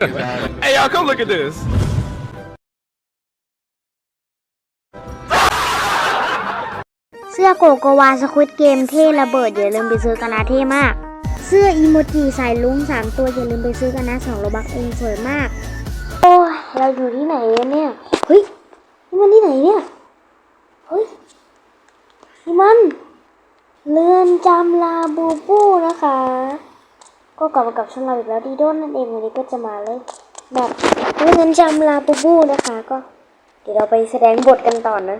hey, y'all, come look at this. เสื้อโกโกวาสควิตเกมเท่ระเบิดอย่าลืมไปซื้อกันนะเท่มาก เสื้ออีโมจิใส่ลุงสามตัวอย่าลืมไปซื้อกันนะสองโลบักเองสวยมาก โอ้ยเราอยู่ที่ไหนวะเนี่ย เฮ้ยนี่มันที่ไหนเนี่ย เฮ้ยนี่มัน เรือนจำลาบูบูนะคะ ก็กลับมากับช่องเราอีกแล้วดีโดนนั่นเองวันนี้ก็จะมาเลยแบบเรือนจำลาบูบูนะคะ ก็ เดี๋ยวเราไปแสดงบทกันต่อนะ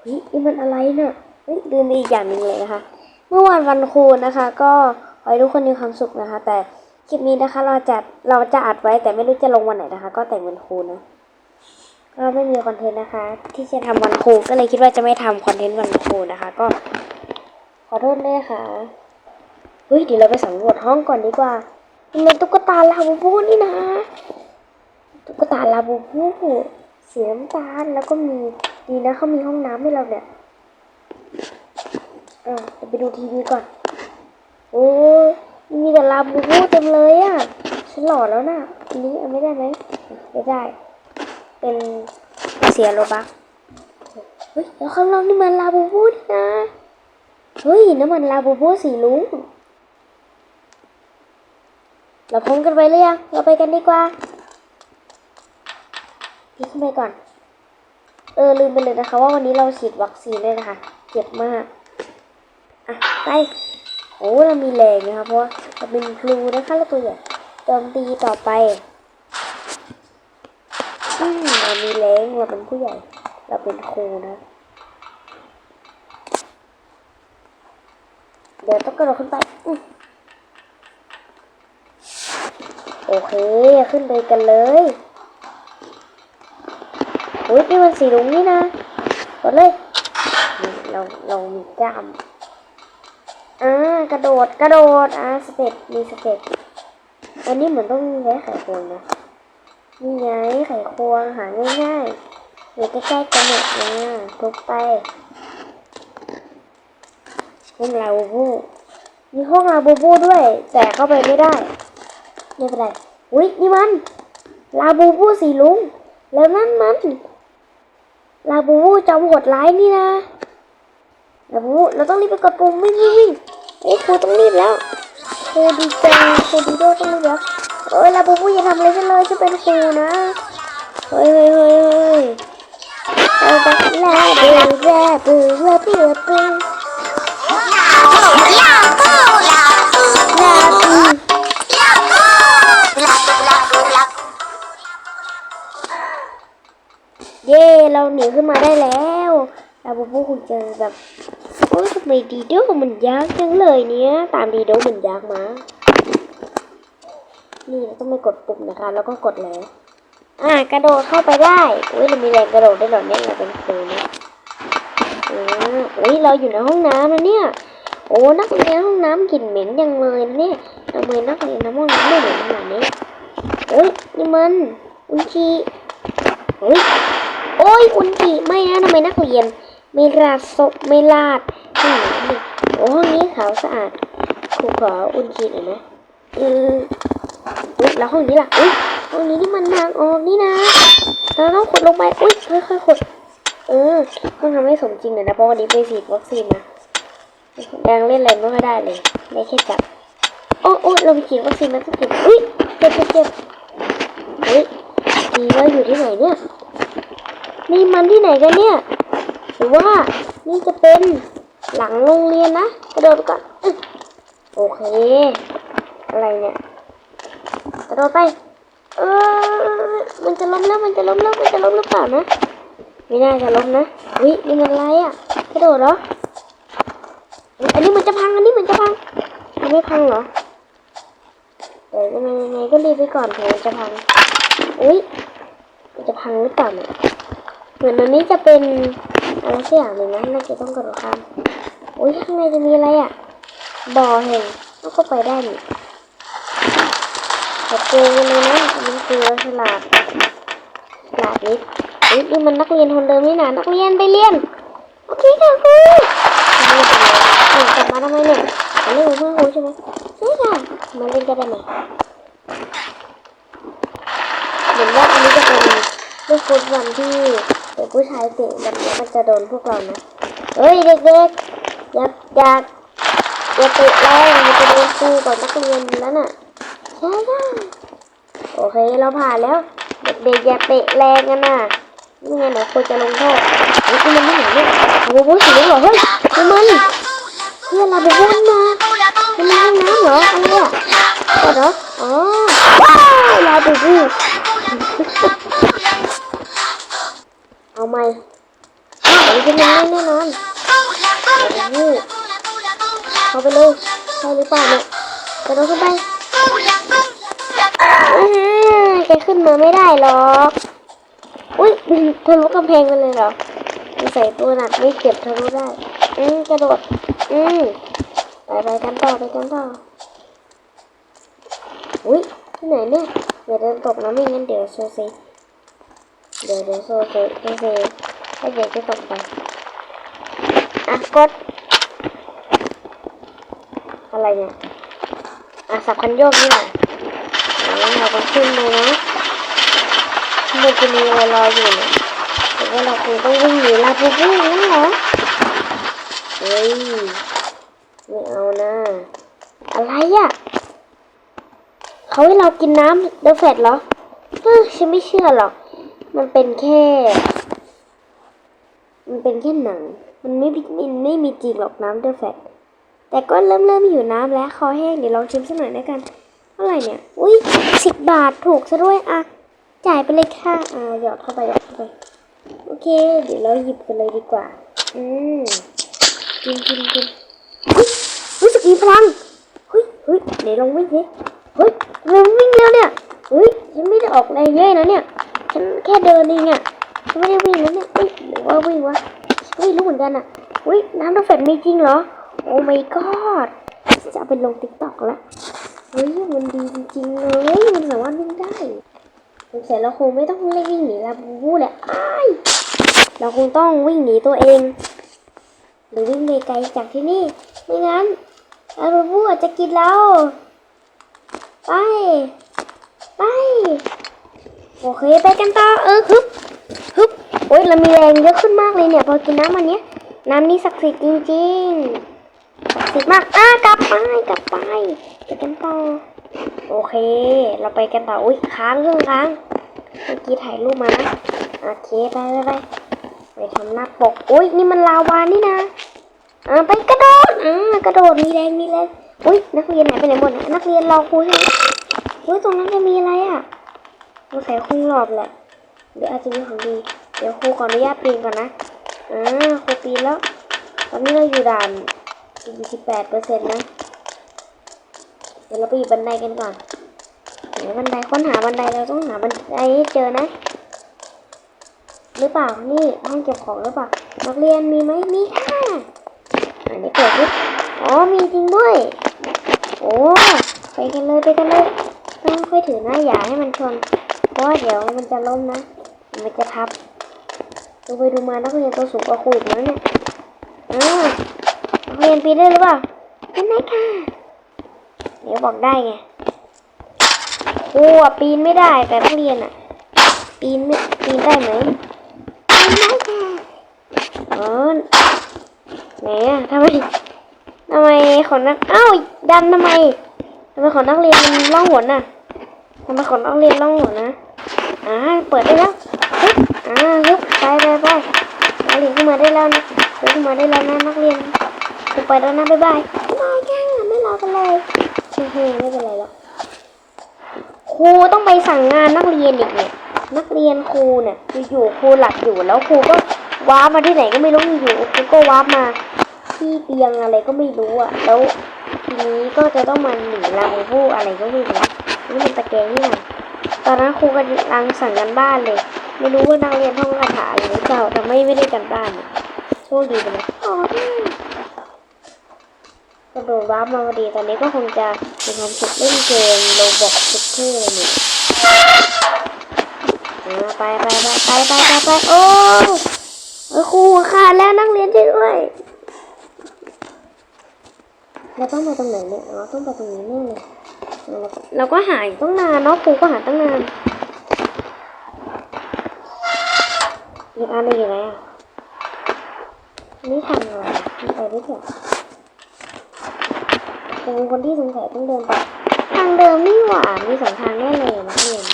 เฮ้ยนี่มันอะไรเนี่ยเฮ้ยลืมไปอีกอย่างหนึ่งเลยนะคะ เมื่อวานวันครูนะคะ ก็ขอให้ทุกคนมีความสุขนะคะ แต่คลิปนี้นะคะเราจะเราจะอัดไว้แต่ไม่รู้จะลงวันไหนนะคะ ก็แต่งวันครูนะก็ไม่มีคอนเทนต์นะคะ ที่จะทำวันครูก็เลยคิดว่าจะไม่ทำคอนเทนต์วันครูนะคะ ก็ขอโทษด้วยค่ะ เฮ้ยเดี๋ยวเราไปสำรวจห้องก่อนดีกว่ามันเป็นตุ๊กตาลาบูบูนี่นะ ตุ๊กตาลาบูบูสีน้ำตาลแล้วก็มีดีนะเขามีห้องน้ำให้เราเนี่ยอะเดี๋ยวไปดูทีวีก่อน โอ้มีแต่ลาบูบูเต็มเลยอะฉันหล่อแล้วนะอันนี้เอาไม่ได้ไหมไม่ได้ เป็นเสียโลบักเฮ้ยแล้วข้างนอกนี่มันลาบูบูนี่นะ เฮ้ยน้ำมันลาบูบูสีลุ้ง เราพร้อมกันไปหรือยังเราไปกันดีกว่าพี่ขึ้นไปก่อน เออลืมไปเลยนะคะ ว่าวันนี้เราฉีดวัคซีนด้วยนะคะเจ็บมากอะไปโอ้เรามีแรงนะคะเพราะเราเป็นครูนะคะแล้วตัวใหญ่โจมตีต่อไปอืมเรามีแรงเราเป็นผู้ใหญ่ เราเป็นครูนะเดี๋ยวต้องกระโดดขึ้นไปอืม โอเค ขึ้นไปกันเลยอุ้ยนี่มันสีรุ้งนี่นะกดเลยเราเรามีกล้ามอ่ากระโดดกระโดดอ่าสเต็ปมีสเต็ปอันนี้เหมือนต้องใช้ไขควงนะนี่ไงไขควงหาง่ายๆอยู่ใกล้ๆกันเนี่ยนะทุบไปห้องลาบูบูมีห้องลาบูบูด้วย แต่เข้าไปไม่ได้ ไม่เป็นไรอุ้ยนี่มันลาบูบูสีลุง แล้วนั่นมันลาบูบูจอมโหดร้ายนี่นะลาบูบูเราต้องรีบไปกดปุ่มวิ่งวิ่งวิ่งเอ้ครูต้องรีบแล้วครูดีใจครูดีโดต้องรีบแล้วเอ้ยลาบูบูอย่าทำอะไรฉันเลยฉันเป็นครูนะเฮ้ยเฮ้ยเฮ้ยเฮ้ยเราจะลาบูลาบูลาบูลาบูลาบู มาได้แล้วลาบูบูคงจะแบบโอ้ยทำไมดีโดมันยากจังเลยเนี้ยตามดีโดมันยากมานี่เราต้องไปกดปุ่มนะคะ แล้วก็กดแล้ว อ่ากระโดดเข้าไปได้อุ้ยเรามีแรงกระโดดได้หรอเนี่ยเราเป็นครูเนี่ยอ่าอุ้ยเราอยู่ในห้องน้ำนะเนี่ย โอ้นักเรียนห้องน้ำกลิ่นเหม็นยังเลยนะเนี่ยทำไมนักเรียนทำห้องน้ำไม่เหม็นขนาดนี้เอ้ยนี่มันอุนชีเฮ้ย อ้ยอุนจิไม่นะทำไมนักเรียน ไม่ราดศพไม่ลาดห้องนี้โอ้ห้องนี้ขาวสะอาดครูขออุนจิหน่อยนะอือุ๊ยแล้วห้องนี้ล่ะอุ้ยห้องนี้นี่มันทางออกนี่นะเราต้องขุดลงไปอุ้ยค่อยๆขุดเออต้องทำให้สมจริงหน่อยนะเพราะวันนี้ไปฉีดวัคซีนนะยังเล่นอะไรไม่ค่อยได้เลยได้แค่จับโอ้โอ้เราไปฉีดวัคซีนมาสักทีอุ้ยเจ็บเจ็บเจ็บอุ้ยดีว่าอยู่ที่ไหนเนี่ย นี่มันที่ไหนกันเนี่ย หรือว่านี่จะเป็นหลังโรงเรียนนะกระโดดไปก่อนโอเค อะไรเนี่ยกระโดดไป เออมันจะล้มแล้วมันจะล้มแล้วมันจะล้มหรือเปล่านะไม่น่าจะล้มนะวินี่มันอะไรอะกระโดดเหรออันนี้มันจะพังอันนี้มันจะพังมันไม่พังเหรอเดี๋ยวยังไงก็รีบไปก่อนเถอะจะพังอุ้ยจะพังหรือเปล่าเนี่ย มือนอันนี้จะเป็นอะไรสักอย่างหนึ่งนะน่าจะต้องกระโดดข้ามอุ้ยข้างในจะมีอะไรอะบ่อแห่งแล้วก็ไปได้นี่แต่เจอเลยนะอันคือฉลาดฉลาดนิดอุ๊ยนี่มันนักเรียนคนเดิมนี่นะนักเรียนไปเรียนโอเคค่ะครูกลับมาทำไมเนี่ยมาเล่นกับเพื่อนครูใช่ไหมใช่ค่ะมาเล่นกันได้ไหมเหมือนว่าอันนี้จะเป็นลูกฟุตบอลที่ เด็กผู้ชายเตะแบบนี้มันจะโดนพวกเรานะ เฮ้ยเด็กๆอย่าอย่าอย่าเตะแรงมันจะโดนครูก่อนนักเรียนแล้วน่ะใช่ใช่โอเคเราผ่านแล้ว เด็กๆอย่าเตะแรงกันน่ะไม่งั้นเดี๋ยวรจะลงโทษเฮ้ยคุณมันไม่เห็นเนี่ยโอ้โหสีเหลืองเหรอเฮ้ยมันเพื่อนเราไปวุ่นมามันมาห้องน้ำเหรออะไรอะกดเหรออ๋อว้าวเราไปวุ่น เอาไหมอ้าวมันจะมาแน่นอนโอ้โหเข้าไปเลยใช่หรือเปล่าเนี่ยกระโดดขึ้นไปอ่าแกขึ้นมาไม่ได้หรอก อุ้ยทะลุกำแพงไปเลยเหรอใส่ตัวหนักไม่เก็บทะลุได้ อืมกระโดด อืมไปไปกันต่อไปกันต่อ อุ้ยที่ไหนเนี่ยอย่าเดินตกนะไม่งั้นเดี๋ยวโซเซ เดี๋ยวเดี๋ยวโซเซโซเซถ้เดี๋ยวจะตกไปอะกด อะไรเนี่ยอะสับคันโยกนี่หน่อยอะเราก็ขึ้นเลยนะมันจะมีอะไรรออยู่เนี่ยแต่ว่าเราคงต้องวิ่งหนีลาบูบูนั่นเหรอเฮ้ยไม่เอานะอะไรอะ่ะเขาให้เรากินน้ำเดอะแฟตเหรอเฮ้ยฉันไม่เชื่อหรอก มันเป็นแค่ มันเป็นแค่หนัง มันไม่มันไม่มีจริงหรอกน้ำเดอะแฟตแต่ก็เริ่มเริ่มหิวน้ำแล้วคอแห้งเดี๋ยวลองชิมสักหน่อยด้วกันเท่าไหร่เนี่ย อุ้ยสิบบาทถูกซะด้วยอะจ่ายไปเลยค่ะอ่าหยอดเข้าไปหยอดเข้าไป โอเค เดี๋ยวเราหยิบกันเลยดีกว่า อืมกินกินกินเฮ้ยรู้สึกมีพลังเฮ้ยเฮ้ยเดี๋ยวลองวิ่งสิเฮ้ยเราวิ่งเร็วเนี่ยเฮ้ยฉันไม่ได้ออกแรงเยอะนะเนี่ย ฉันแค่เดินเองอะฉันไม่ได้วิ่งนะเนี่ยเฮ้ยหรือว่าวิ่งวะไม่รู้เหมือนกันอะเฮ้ยน้ำน้ำแฟดมีจริงเหรอ โอ้ my god จะเอาไปลงติ๊กต็อกละเฮ้ยมันดีจริงๆเลยมันสามารถวิ่งได้สงสัยเราคงไม่ต้องเล่นวิ่งหนีลาบูบูแหละอ้ายเราคงต้องวิ่งหนีตัวเอง หรือวิ่งไกลๆจากที่นี่ ไม่งั้นลาบูบูอาจจะกินเรา ไป ไป โอเคไปกันต่อเออฮึบฮึบโอ้ยเรามีแรงเยอะขึ้นมากเลยเนี่ยพอกินน้ำอันนี้น้ำนี่ศักดิ์สิทธิ์จริงๆศักดิ์สิทธิ์มากอะกลับไปกลับไปไปกันต่อโอเค เราไปกันต่ออุ้ยค้างเครื่องค้างเมื่อกี้ถ่ายรูปมานะโอเคไปไปไปไปทำหน้าปกอุ้ยนี่มันลาวานี่นะอ่าไปกระโดดอ่ากระโดดมีแรงมีแรงอุ้ยนักเรียนไหายไปไหนหมดนักเรียนรอครูใช่ไหมอุ้ยตรงนั้นจะมีอะไรอะ งสัยคงหลอบแหละเดี๋ยวอาจจะมีของดี เดี๋ยวครูขออนุญาตปีนก่อนนะอ่าครูปีนแล้ว ตอนนี้เราอยู่ด่าน48เปอร์เซ็นต์นะ เดี๋ยวเราไปอยู่บันไดกันก่อนไหนบันไดค้นหาบันไดเราต้องหาบันไดให้เจอนะ หรือเปล่า นี่ห้องเก็บของหรือเปล่า นักเรียนมีไหมมีค่ะอันนี้เปิดดิอ๋อ มีจริงด้วย โอ้ ไปกันเลยไปกันเลยต้องค่อยถือหน้าอย่าให้มันชน เพราะเดี๋ยวมันจะล้มนะ มันจะทับดูไปดูมานักเรียนตัวสูงกว่าครูอีกแล้วเนี่ยอ้านักเรียนปีนได้หรือเปล่าปีนได้ค่ะ เดี๋ยวบอกได้ไงครูอะปีนไม่ได้แต่นักเรียนอะ ปีนไม่ปีนได้ไหมปีนได้ค่ะอ๋อไหนอะทำไมทำไมของนักอ้าวดันทำไมทำไมของนักเรียนมันล่องหนน่ะทำไมของนักเรียนล่องหนนะ อ่าเปิดได้แล้วฮึบอ่าฮึบไปไปไปนักเรียนขึ้นมาได้แล้วนะเดินขึ้นมาได้แล้วนะนักเรียนครูไปแล้วนะบ๊ายบายบ๊ายบายค่ะไม่รอกันเลยเฮ้ยไม่เป็นไรหรอกครูต้องไปสั่งงานนักเรียนอีกเนี่ยนักเรียนครูเนี่ยอยู่ครูหลับอยู่แล้วครูก็ว้ามาที่ไหนก็ไม่รู้อยู่ครูก็ว้ามาที่เตียงอะไรก็ไม่รู้อะแล้วทีนี้ก็จะต้องมาหนีลาบูบูอะไรก็ไม่รู้นี่มันตะแกรงนี่นะ ตอนนั้นครูกำลังสั่งกันบ้านเลย ไม่รู้ว่านักเรียนท่องคาถาหรือเปล่าแต่ไม่ไม่ได้กันบ้านโชคดีไปเลยกระโดดว้ามาพอดีตอนนี้ก็คงจะมีความสุขเล่นเกมโรบอกสุดเท่เลยนี่อ่าไปไปไปไปไปไปไปโอ้ครูขาดแล้วนักเรียนช่วยด้วยเราต้องไปตรงไหนเนี่ยอ๋อต้องไปตรงนี้แน่เลย เราก็หาอยู่ตั้งนานเนาะครูก็หาตั้งนานอีกอันหนึงอยู่ไหนอะนนี้ทำอะไรอะมันไปไม่ถึงเป็นคนที่สงสัยต้องเดินไปทางเดิมนี่หว่ามีสองทางแน่เลยนักเรียน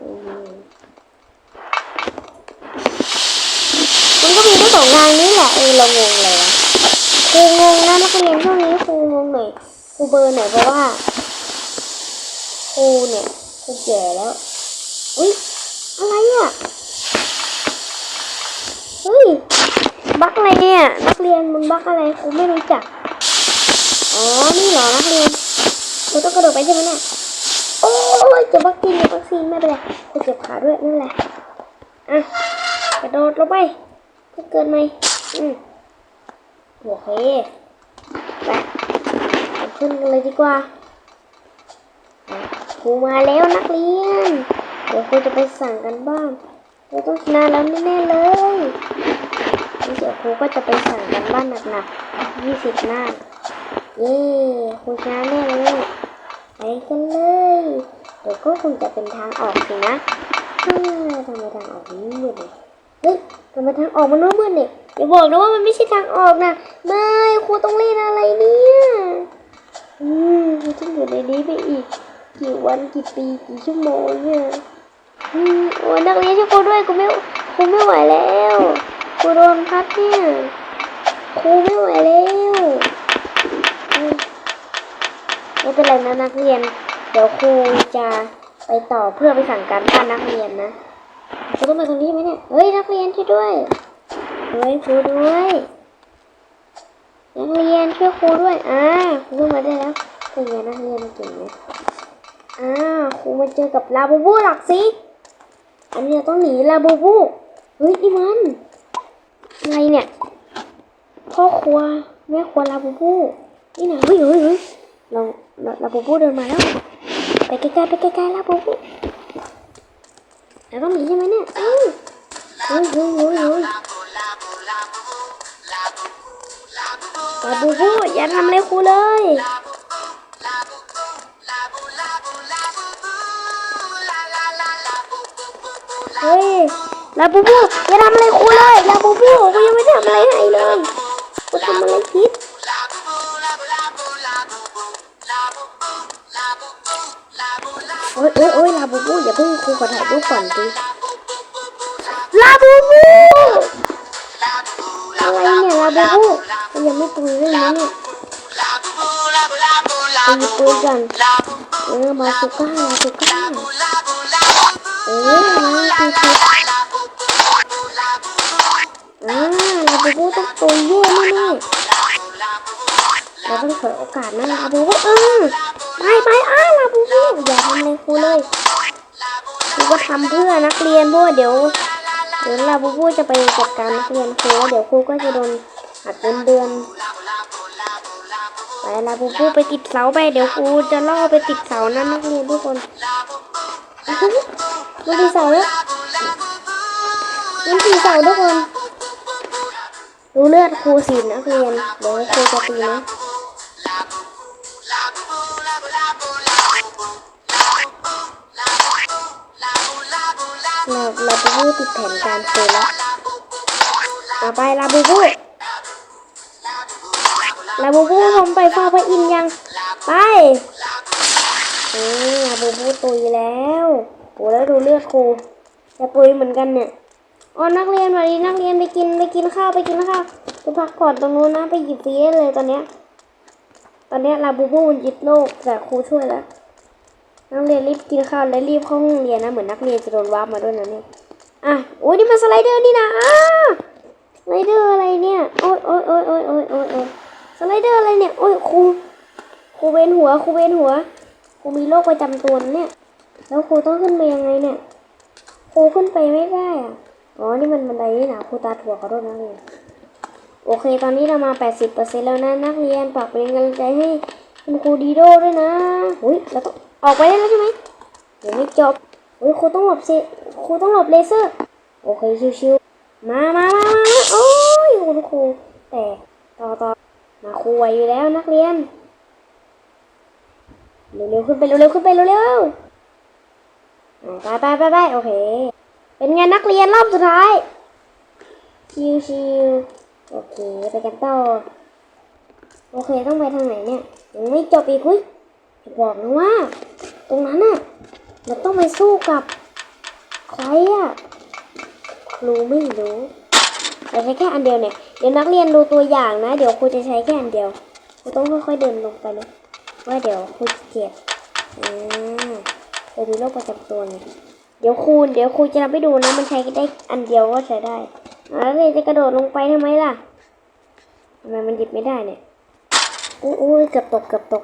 อืมมันก็มีแค่สองทางนี้แหละเออเรางงเลยครูงงนะนักเรียนช่วงนี้ครูงงหน่อย รูเบอร์หน่อยเพราะว่าครูเนี่ยครูแก่แล้วอุ้ยอะไรอะเฮ้ยบักอะไรเนี่ยนักเรียนมันบักอะไรครูไม่รู้จักอ๋อนี่เหรอนักเรียนครูต้องกระโดดไปใช่ไหมเนี่ยโอ้ยจะวัคซีนจะวัคซีนไม่เป็นไรครูเจ็บขาด้วยไม่เป็นไรอะกระโดดลงไปถ้าเกินไหมอืมโอเคไป ขึ้นกันเลยดีกว่าครูมาแล้วนักเรียน เดี๋ยวครูจะไปสั่งกันบ้างครูต้องชนะแล้วแน่ๆเลยเดี๋ยวครูก็จะไปสั่งกันบ้านหนักๆยี่สิบหน้า เย้ครูชนะแน่เลยไปกันเลย เดี๋ยวก็คงจะเป็นทางออกสินะฮ้ยทำไมทางออกมันมืดเลยเฮ้ยทำไมทางออกมันมืดเนี่ยอย่าบอกนะว่ามันไม่ใช่ทางออกนะไม่ครูต้องเล่นอะไรเนี่ย อืมครูต้อยู่ในนี้ไปอีก กี่วันกี่ปีกี่ชั่วโมงเนี่ยอืมโอ้นักเรียนช่วยครูด้วยกูไม่ครูไม่ไหวแล้วครูโดนพัดเนี่ยครูไม่ไหวแล้วอืมไม่เป็นไรนะนักเรียน เดี๋ยวครูจะไปต่อเพื่อไปสั่งการบ้านนักเรียนนะครูต้องมาตรงนี้ไหมเนี่ยเฮ้ยนักเรียนช่วยด้วยเฮ้ยครูด้วย นักเรียนช่วยครูด้วย อ่าครูมาได้แล้วเป็นไงนักเรียนเก่งไหมอ่าครูมาเจอกับลาบูบูหลักสิ อันนี้ต้องหนีลาบูบู เฮ้ยนี่มัน อะไรเนี่ย พ่อครัวแม่ครัวลาบูบู นี่นะเฮ้ยเฮ้ยเฮ้ยเราเราลาบูบูเดินมาแล้ว ไปใกล้ๆไปใกล้ๆลาบูบูเราต้องหนีใช่ไหมเนี่ยเฮ้ยเฮ้ยเฮ้ยเฮ้ย บูบูอย่าทำอะไรครูเลย เฮ้ยลาบูบูอย่าทำอะไรครูเลยลาบูบูกูยังไม่ทำอะไรให้เลยกูทำอะไรผิดโอ้ยโอ้ยโอ้ยลาบูบูอย่าเพิ่งครูขอถ่ายรูปก่อนดิลาบูบูอะไร ลาบูบูกูยังไม่ปืนเลยนะเนี่ยไปหยิบปืนกันเออมาสุก้ามาสุก้าเออมาคือคืออ่าลาบูบูต้องตัวเย่แน่ๆเราต้องเปิดโอกาสนะลาบูบูเออไปไปอ่าลาบูบูอย่าทำอะไรครูเลยครูก็ทำเพื่อนักเรียนเพราะเดี๋ยวเดี๋ยวลาบูบูจะไปจัดการนักเรียนครูเดี๋ยวครูก็จะโดน หักเงินเดือนไปลาบูบูไปติดเสาไปเดี๋ยวครูจะล่อไปติดเสานะนักเรียนทุกคนมันติดเสาแล้วมันติดเสาทุกคนดูเลือดครูสินักเรียนเดี๋ยวครูจะตีนะเราเราบูบูติดแผนการครูแล้วต่อไปลาบูบู ลาบูบูผมไปเฝ้าพระอินยัง ไปเออลาบูบูตุยแล้วโอ้แล้วดูเลือดครูจะตุยเหมือนกันเนี่ยอ๋อนักเรียนวันนี้นักเรียนไปกินไปกินข้าวไปกินข้าวไปพักผ่อนตรงนู้นนะไปหยิบฟรีได้เลยตอนเนี้ย ตอนเนี้ยลาบูบูมันยึดโลกแต่ครูช่วยแล้วนักเรียนรีบกินข้าวและรีบเข้าห้องเรียนนะเหมือนนักเรียนจะโดนวาร์ปมาด้วยนะเนี่ยอะโอ้ยนี่มันสไลเดอร์นี่นะสไลเดอร์อะไรเนี่ยโอ้ยโอ้ยโอ้ยโอ้ยโอ้ยโอ้ยโอ้ย ไลเดอร์อะไรเนี่ยโอ้ยครูครูเวนหัวครูเวนหัวครูมีโรคประจำตัวเนี่ย แล้วครูต้องขึ้นไปยังไงเนี่ยครูขึ้นไปไม่ได้อะอ๋อนี่มันบันไดนี่นะครูตาถั่วขอโทษนักเรียนโอเค ตอนนี้เรามา 80%แล้วนะ นักเรียนฝากเป็นกำลังใจให้คุณครูดีโดด้วยนะอุ้ยเราต้องออกไปได้แล้วใช่ไหมเดี๋ยวไม่จบอุ้ยครูต้องหลบเซครูต้องหลบเลเซอร์ โอเคชิวๆมามามามามาโอ้ยคุณครูแต่ต่อต่อ มาครูไวอยู่แล้วนักเรียน เร็วๆขึ้นไปเร็วๆขึ้นไปเร็วๆอ่าไปไปไปไปโอเค เป็นไงนักเรียนรอบสุดท้าย ชิวชิวๆโอเคไปกันต่อ โอเคต้องไปทางไหนเนี่ยยังไม่จบอีกคุยบอกนะว่า ตรงนั้นน่ะเราต้องไปสู้กับใครอะรูไม่รู้เราใช้แค่อันเดียวเนี่ย ดี๋ยวนักเรียนดูตัวอย่างนะ เดี๋ยวครูจะใช้แค่อันเดียวครูต้องค่อยๆเดินลงไปนะว่าเดี๋ยวครูจะเจ็บอ่าเรามีโรคประจำตัวไงเดี๋ยวครูเดี๋ยวครูจะทำให้ดูนะ มันใช้ได้อันเดียวก็ใช้ได้แล้วเรียจะกระโดดลงไปทำไมล่ะทำไมมันหยิบไม่ได้เนี่ยอู้อู้เกือบตกเกือบตก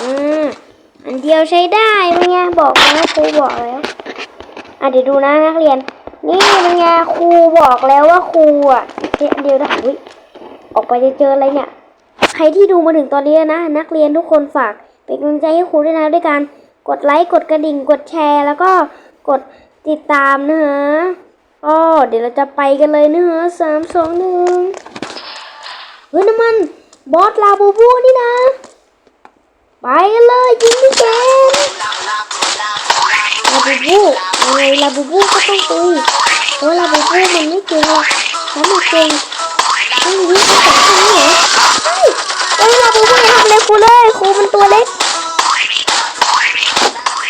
อ่าอันเดียวใช้ได้เป็นไงบอกแล้วครูบอกแล้วอะเดี๋ยวดูนะนักเรียน นี่เป็นไงครูบอกแล้วว่าครูอะ ใช้อันเดียวได้อุ๊ยออกไปจะเจออะไรเนี่ย ใครที่ดูมาถึงตอนนี้นะ นักเรียนทุกคนฝากเป็นกำลังใจให้ครูด้วยนะด้วยการกดไลค์กดกระดิ่งกดแชร์แล้วก็กดติดตามนะฮะก็เดี๋ยวเราจะไปกันเลยนะฮะสามสองหนึ่งเฮ้ยน้ำมันบอสลาบูบูนี่นะ ไปกันเลยยิงพี่เกนลาบูบูยังไงลาบูบูก็ต้องตีเพราะลาบูบูมันไม่เก่งหรอก ฉันมันเก่งต้องยิงไปสองครั้งเหรอเฮ้ยลาบูบูทำอะไรครูเลยครูมันตัวเล็ก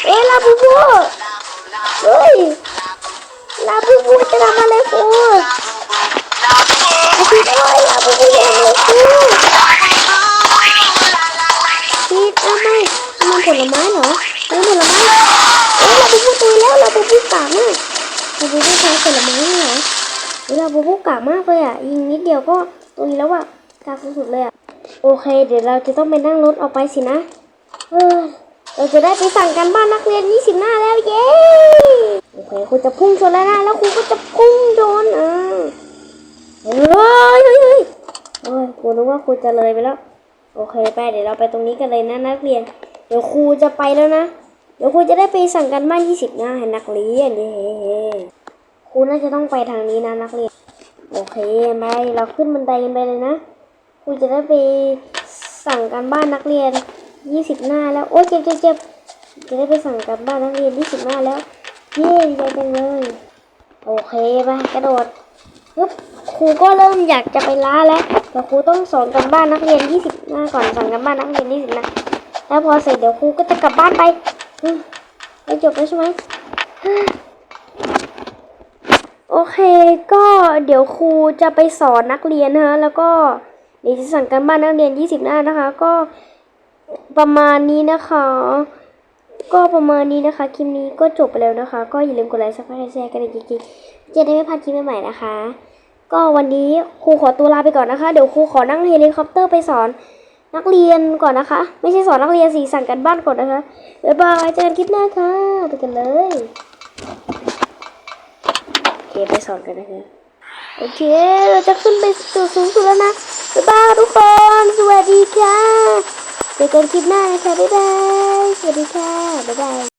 เอ้ยลาบูบูเฮ้ยลาบูบูจะทำอะไรครูอาทิตย์เลยลาบูบูย่าทำอะไรครูพีททำไมมันผลไม้เหรอมันผลไม้เอ้ยลาบูบูตุยแล้วลาบูบูกากมากลาบูบูใช้ผลไม้เหรอเวลาบูบูกากมากเลยอะยิงนิดเดียวก็ตุยแล้วอะกากสุดๆเลยอะโอเค เดี๋ยวเราจะต้องไปนั่งรถออกไปสินะเออเราจะได้ไปสั่งกันบ้านนักเรียน 20 หน้าแล้วเย้โอเคครูจะพุ่งชนแล้วนะแล้วครูก็จะพุ่งโดนอะเฮ้ยเฮ้ยเฮ้ยเฮ้ยครูนึกว่าครูจะเลยไปแล้ว โอเคไปเดี๋ยวเราไปตรงนี้กันเลยนะนักเรียน เดี๋ยวครูจะไปแล้วนะ เดี๋ยวครูจะได้ไปสั่งกันบ้าน 20 หน้าให้นักเรียนเย้ รูน่าจะต้องไปทางนี้นะนักเรียน โอเคไปเราขึ้นบันไดกันไปเลยนะครูจะได้ไปสั่งการบ้านนักเรียน20หน้าแล้ว โอ้ยเจ็บเจ็บเจ็บจะได้ไปสั่งการบ้านนักเรียน20หน้าแล้ว เย้ดีใจจังเลย โอเคไปกระโดดปึ๊บครูก็เริ่มอยากจะไปล้าแล้วแต่ครูต้องสอนการบ้านนักเรียน 20 หน้าก่อนสั่งการบ้านนักเรียน 20 หน้าแล้วพอเสร็จเดี๋ยวครูก็จะกลับบ้านไป อืมไปจบแล้วใช่ไหม โอเคก็เดี๋ยวครูจะไปสอนนักเรียนนะฮะแล้วก็เดี๋ยวจะสั่งการบ้านนักเรียน 20 หน้านะคะ ก็ประมาณนี้นะคะ ก็ประมาณนี้นะคะคลิปนี้ก็จบไปแล้วนะคะ ก็อย่าลืมกดไลค์ซับสไครต์แชร์กันอีกทีจะได้ไม่พลาดคลิปใหม่ๆนะคะ ก็วันนี้ครูขอตัวลาไปก่อนนะคะ เดี๋ยวครูขอนั่งเฮลิคอปเตอร์ไปสอนนักเรียนก่อนนะคะ ไม่ใช่สอนนักเรียนสีสั่งกันบ้านก่อนนะคะบ๊ายบายเจอกันคลิปหน้าค่ะไปกันเลย กมไปสอนกันนะคะโอเค เราจะขึ้นไปจุดสูงสุดแล้วนะบ๊ายบายทุกคน สวัสดีค่ะเจอกันคลิปหน้านะคะบ๊ายบาย สวัสดีค่ะบ๊ายบาย